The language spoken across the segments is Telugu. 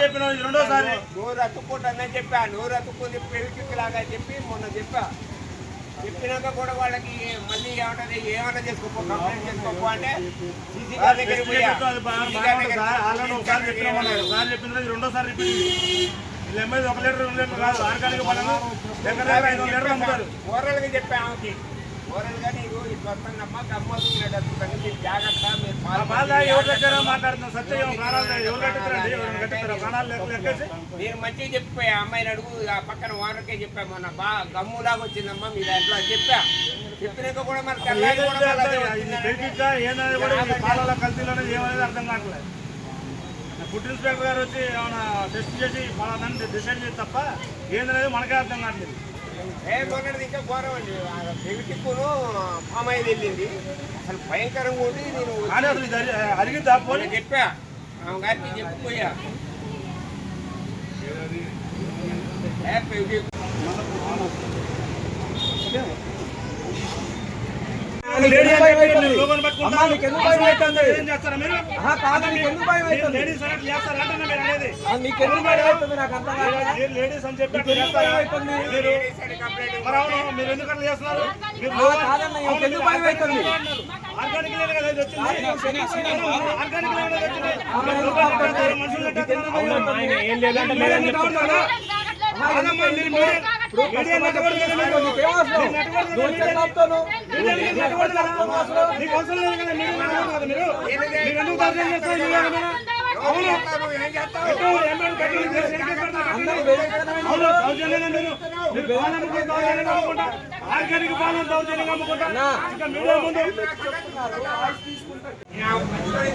చెప్పిన ఇది రెండోసారి. నోరు అతుక్కుంటుందని చెప్పా నోరు అతుక్కుంది పెళ్ళికి లాగా చెప్పి మొన్న చెప్పా. చెప్పినాక కూడా వాళ్ళకి మళ్ళీ ఏమంటది? ఏమన్నా చేసుకోపో కంప్లైంట్ చేసుకోపో అంటే సీసీ గారి ఇది రెండోసారి రిపీట్. వీళ్ళు ఒక లీటర్ రెండు లీటర్ కాదు ఆర్గానిక్ పడను దగ్గర దగ్గర ఐదు లీటర్లు అమ్ముతారు. ఓరల్గా చెప్పా ఆమెకి. ఓరల్గా నీకు ఇది వస్తుందమ్మా గమ్మవుతున్నట్టు వస్తుంది మీరు జాగ్రత్త మీరు మంచిగా చెప్పిపోయా? అమ్మాయిని అడుగు ఆ పక్కన ఓనర్కే చెప్పా మొన్న. బా గమ్ములాగా వచ్చిందమ్మా మీ దాంట్లో చెప్పా. చెప్పినాక కూడా మరి అర్థం కావట్లేదు ఫుడ్ ఇన్స్పెక్టర్ గారు వచ్చి ఏమైనా టెస్ట్ చేసి పలానా డిసైడ్ చేసి తప్ప ఏందనేది మనకే అర్థం కావట్లేదు. మొన్నటిది ఇంకా ఘోరం అండి. పెవిటిక్కును ఫామ్ ఆయిల్ వెళ్ళింది. అసలు భయంకరంగా ఉంది. నేను చెప్పా. గారికి చెప్పిపోయా పెవిటిక్కు లోగోని పట్టుకుంటారు. లేడీస్ అన్నట్లు చేస్తారా అంటున్నా మీరు అనేది. మీరు లేడీస్ అని చెప్పి చేస్తారా? మీరు మరి అవును మీరు ఎందుకు అట్లా చేస్తున్నారు? ఆర్గానిక్ లేదు కదా ఇది వచ్చింది. ఆర్గానిక్ లేదు కదా వచ్చింది. మీరు లోపలికి పెట్టారు, మనుషులు ఆర్గానిక్ పాలు దౌర్జన్యంగా అమ్ముకుంటా మీడియా ముందు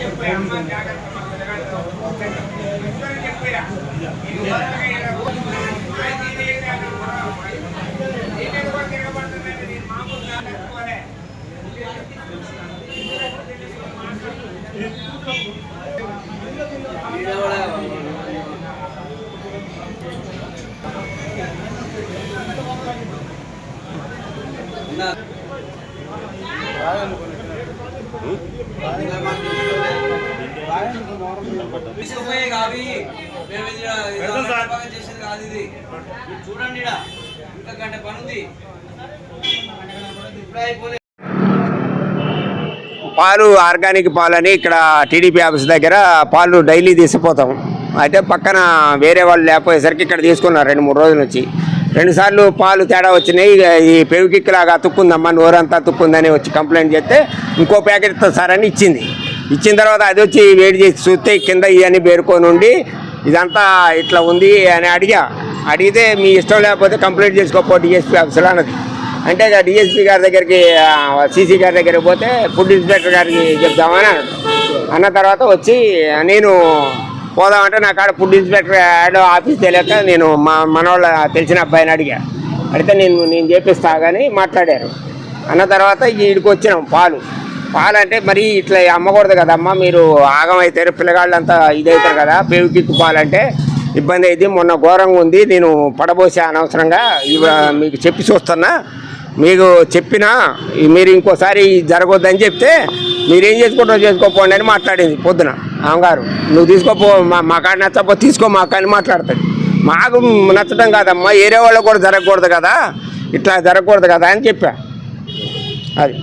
చెప్పాయా అమ్మ జాగ్రత్త మా పిల్లగాడితో. చెప్పాయా ఇది వరకే ఇలా ఆయన ఇది ఇది అని కూడా నేను కూడా తిరగబడుతున్నాను నేను మామూలుగా అనుకోలే మేము ఇది చేసేది కాదు ఇది చూడండి ఇంకా గంట పనుంది. ఇప్పుడు అయిపోలేదు పాలు ఆర్గానిక్ పాలు అని ఇక్కడ టీడీపీ ఆఫీస్ దగ్గర పాలు డైలీ తీసిపోతాం. అయితే పక్కన వేరే వాళ్ళు లేకపోయేసరికి ఇక్కడ తీసుకున్నారు రెండు మూడు రోజుల నుంచి. రెండుసార్లు పాలు తేడా వచ్చినాయి. ఈ పెవికిక్ తుక్కుందమ్మా నోరంతా తుక్కుందని వచ్చి కంప్లైంట్ చేస్తే ఇంకో ప్యాకెట్ ఇస్తుంది సార్ అని ఇచ్చింది. ఇచ్చిన తర్వాత అది వచ్చి వేడి చేసి చూస్తే కింద ఇవన్నీ పేరుకొని ఉండి ఇదంతా ఇట్లా ఉంది అని అడిగా. అడిగితే మీ ఇష్టం లేకపోతే కంప్లైంట్ చేసుకోపో డిఎస్పీ ఆఫీసులో అన్నది. అంటే ఇక డిఎస్పీ గారి దగ్గరికి సీసీ గారి దగ్గరికి పోతే ఫుడ్ ఇన్స్పెక్టర్ గారికి చెప్దామని అన్న తర్వాత వచ్చి నేను పోదామంటే నా కాడ ఫుడ్ ఇన్స్పెక్టర్ యాడ్ ఆఫీస్ తెలియక నేను మా మనవాళ్ళ తెలిసిన అబ్బాయిని అడిగా. అడిగితే నేను నేను చేపిస్తా కానీ మాట్లాడారు. అన్న తర్వాత వీడికి వచ్చినాం పాలు. పాలు అంటే మరి ఇట్లా అమ్మకూడదు కదమ్మా మీరు ఆగమవుతారు పిల్లగాళ్ళంతా ఇదవుతారు కదా పేవు కిక్కు పాలు అంటే ఇబ్బంది అయింది మొన్న ఘోరంగా ఉంది నేను పడబోసే అనవసరంగా ఇవ మీకు చెప్పి చూస్తున్నా. మీకు చెప్పినా మీరు ఇంకోసారి జరగొద్దని చెప్తే మీరేం చేసుకుంటారో చేసుకోపోండి అని మాట్లాడింది పొద్దున. అమ్మగారు నువ్వు తీసుకోపో మా మా కాడ నచ్చపో తీసుకో మా కానీ మాట్లాడుతుంది మాకు నచ్చడం కాదమ్మా ఏరే వాళ్ళకు కూడా జరగకూడదు కదా ఇట్లా జరగకూడదు కదా అని చెప్పా. అది.